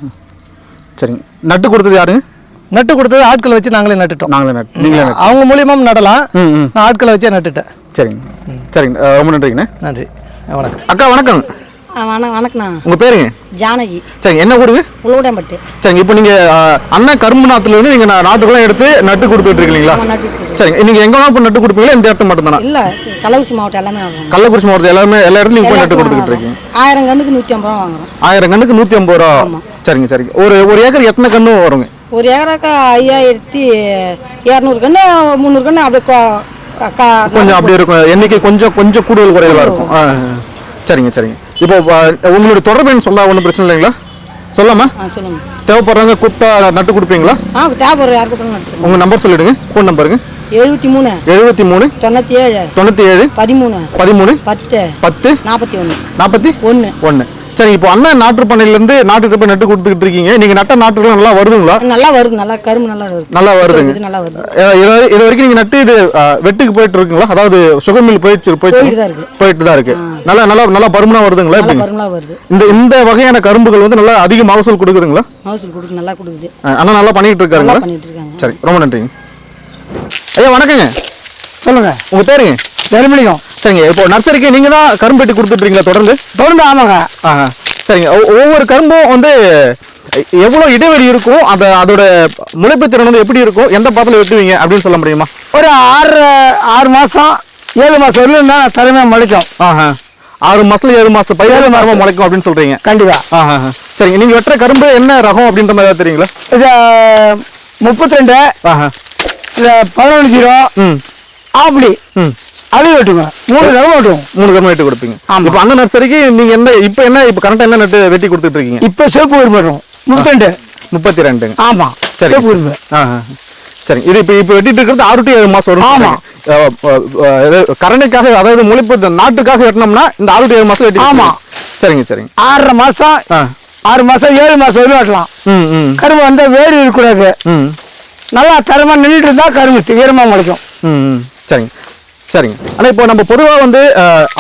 சரிங்க. நட்டு கொடுத்தது யாருங்க நட்டு கொடுத்தது ஆட்களை வச்சு நாங்களே நட்டுட்டோம். நாங்களே நட்டு நீங்களே அவங்க மூலியமாக நடலாம். நான் ஆட்களை வச்சே நட்டுட்டேன். சரிங்க. சரிங்க. ரொம்ப நன்றிங்கண்ணே. நன்றி. வணக்கம். அக்கா வணக்கம். வணக்கண்ணா. உங்கள் பேருங்க? ஜானகி. சரிங்க என்ன ஊருங்க? உழவுடம்பட்டு சரிங்க இப்போ நீங்கள் அண்ணன் கரும்பு நாற்றுல இருந்து நீங்கள் நாட்டுக்குலாம் எடுத்து நட்டு கொடுத்துட்டு இருக்கீங்களா? சரிங்க நீங்கள் எங்கே இப்போ நட்டு கொடுப்பீங்களா? இந்த இடத்துல மட்டும்தானா? இல்லை கள்ளக்குறிச்சி மாவட்டம் எல்லாமே கள்ளக்குறிச்சி மாவட்டத்தில் எல்லாமே எல்லா இடத்துலையும் நீங்கள் போய் நட்டு கொடுத்துக்கிட்டு இருக்கீங்க. ஆயிரம் கண்ணுக்கு நூற்றி ஐம்பது ரூபா வாங்குறோம். ஆயிரம் கண்ணுக்கு நூற்றி ஐம்பது ரூபா? சரிங்க சரிங்க. ஒரு ஒரு ஏக்கர் எத்தனை கன்று வருங்க? ஒரு ஏக்கராக்கா ஐயாயிரத்தி இரநூறு கன்று முந்நூறு கன்று அப்படியே கொஞ்சம் அப்படி இருக்கும். எண்ணிக்கை கொஞ்சம் கொஞ்சம் கூடுதல் குறைதலாக இருக்கும். சரிங்க சரிங்க. இப்போ ஆ, உங்களுடைய தொடர்பு எண் சொல்ல ஒன்றும் பிரச்சனை இல்லைங்களா? சொல்லாமா? சொல்லுங்க. தேவைப்படுறவங்க கூப்பிட்டா நட்டு கொடுப்பீங்களா? ஆ தேவைப்படுற யாருக்கு உங்கள் நம்பர் சொல்லிடுங்க ஃபோன் நம்பருங்க எழுபத்தி மூணு எழுபத்தி மூணு தொண்ணூற்றி ஏழு தொண்ணூற்றி ஏழு பதிமூணு பதிமூணு பத்து பத்து நாற்பத்தி ஒன்று நாற்பத்தி ஒன்று ஒன்று சரி இப்போ அண்ணன் நாட்டு பண்ணையிலேருந்து நாட்டுக்கு போய் நட்டு கொடுத்துக்கிட்டு இருக்கீங்க. நீங்கள் நட்ட நாட்டுலாம் நல்லா வருதுங்களா? நல்லா வருது நல்லா கரும்பு நல்லா வருது. நல்லா வருதுங்க. நல்லா வருது. இது வரைக்கும் நீங்க நட்டு இது வெட்டுக்கு போயிட்டு இருக்குங்களா? அதாவது சுகர் மில் போயிடுச்சு போயிட்டு போயிட்டு தான் இருக்கு. போயிட்டு தான் இருக்கு. நல்லா நல்லா நல்லா பருமனா வருதுங்களா? நல்லா கரும்புலாம் வருது. இந்த இந்த வகையான கரும்புகள் வந்து நல்லா அதிக மகசூல் கொடுக்குதுங்களா? மகசூல் கொடுத்து நல்லா கொடுக்குது. அண்ணா நல்லா பண்ணிட்டு நல்லா இருக்காருங்களா? பண்ணிட்டு இருக்காங்க சரி ரொம்ப நன்றிங்க. ஐயா வணக்கங்க. சொல்லுங்க. உங்க பேருங்க? நெருமணியம் சரிங்க இப்போ நர்சரிக்கு நீங்க தான் கரும்பு வெட்டி கொடுத்துட்டு இருக்கீங்களா தொடர்ந்து? தொடர்ந்து ஆமாங்க. சரிங்க ஒவ்வொரு கரும்பும் வந்து எ- எவ்வளவு இடைவெளி இருக்கும் அந்த அதோட முளைப்பு திறன் வந்து எப்படி இருக்கும் எந்த பாத்துல வெட்டுவீங்க அப்படின்னு சொல்ல முடியுமா? ஒரு ஆறு ஆறு மாதம் ஏழு மாதம் வரலும் தான் திறமையாக முளைக்கும். ஆஹா. ஆறு மாசத்துல ஏழு மாசம் பயிர் மரமா முளைக்கும் அப்படின்னு சொல்றீங்க. கண்டிப்பாக ஆஹா சரிங்க. நீங்க வெட்டுற கரும்பு என்ன ரகம் அப்படின்ற மாதிரி தெரியுங்களா? இது முப்பத்தி ரெண்டு பதினொன்று ஜீரோ. ம். அது வெட்டுங்க. மூணு ரகம் வெட்டுவோம். மூணு கரும்பு வெட்டி கொடுப்பீங்க. இப்போ அந்த நர்சரிக்கு நீங்க என்ன இப்போ என்ன இப்போ கரண்ட் என்ன நட்டு வெட்டி கொடுத்துட்டு இருக்கீங்க? இப்போ சிவப்பு உரிமை வரும் முப்பத்தி ரெண்டு முப்பத்தி ரெண்டுங்க ஆமாம் சரி ஆஹா சரிங்க. இது இப்போ இப்போ வெட்டிட்டு இருக்கிறது ஆறு டு ஏழு மாசம் வரும். ஆமா. அஹ், அஹ், அஹ், இது கரணைக்காக அதாவது முளைப்பு நாட்டுக்காக வெட்டினோம்னா இந்த ஆறு டு ஏழு மாசம் வெட்டி ஆமா. கொடுப்பீங்க. சரிங்க சரிங்க. ஆறரை மாதம் ஆ. ஆறு மாதம் ஏழு மாதம் வரையும் வெட்டலாம். ம் ம். கரும்பு வந்து வேறு இருக்கக்கூடாது ம். நல்லா தரமாக நின்றுட்டு இருந்தால் கரும்பு ஈரமாக முளைக்கும். ம். சரிங்க. சரிங்க. ஆனால் இப்போ நம்ம பொதுவாக வந்து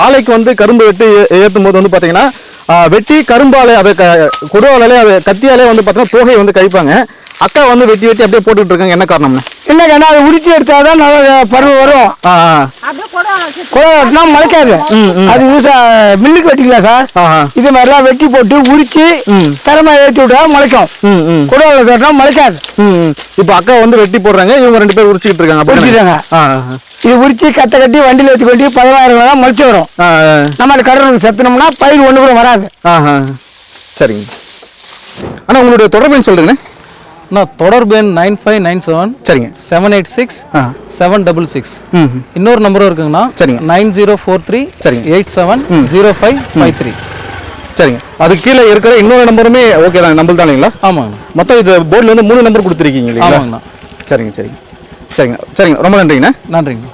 ஆலைக்கு வந்து கரும்பு வெட்டி ஏ- ஏத்தும் போது வந்து பார்த்தீங்கன்னா வெட்டி கரும்பாலே அதை க கொடுவாலே அதை கத்தியாலே வந்து பார்த்தீங்கன்னா தோகையை வந்து கழிப்பாங்க. அக்கா வந்து வெட்டி வெட்டி அப்படியே போட்டுட்டு இருக்காங்க என்ன காரணம்னு? இல்லைங்க நான் அதை உரிச்சு எடுத்தால் தான் நல்லா பருவம் வரும். ஆ ஆ. குளம் முளைக்காது. அது யூஸா மில்லுக்கு வெட்டிக்கலாம் சார். இது மாதிரிலாம் வெட்டி போட்டு உரிச்சு திறமை ஏற்றி விட்டா முளைக்கும். ம் ம். குடவில் வெட்டினா முளைக்காது. இப்போ அக்கா வந்து வெட்டி போடுறாங்க. இவங்க ரெண்டு பேர் உரிச்சிக்கிட்டு இருக்காங்க? உரிச்சிட்டாங்க. ஆ ஆ, இது உரிச்சு கட்டை கட்டி வண்டியில் வச்சு கொண்டு பதினாயிரம் ரூபா முளைச்சி வரும். நம்ம அந்த கடலுக்கு செத்துனோம்னா பயிர் ஒன்று கூட வராது. சரிங்க. அண்ணா உங்களுடைய தொடர்பு சொல்லுங்கண்ணே? நான் தொடர்பு எண் நைன் ஃபைவ் நைன் செவன். சரிங்க. Seven eight six seven double six. இன்னொரு நம்பரும் இருக்குங்கண்ணா. சரிங்க. நைன் ஜீரோ ஃபோர் த்ரீ சரிங்க. Eight seven zero five five three. சரிங்க. அது கீழே இருக்கிற இன்னொரு நம்பருமே ஓகே தான்? நம்பர் தானேங்களா ஆமாங்கண்ணா. மொத்தம் இது போர்டில் வந்து மூணு நம்பர் கொடுத்துருக்கீங்க இல்லைங்களா? சரிங்க சரிங்க. சரிங்க. சரிங்க. ரொம்ப நன்றிங்கண்ணா. நன்றிங்கண்ணா.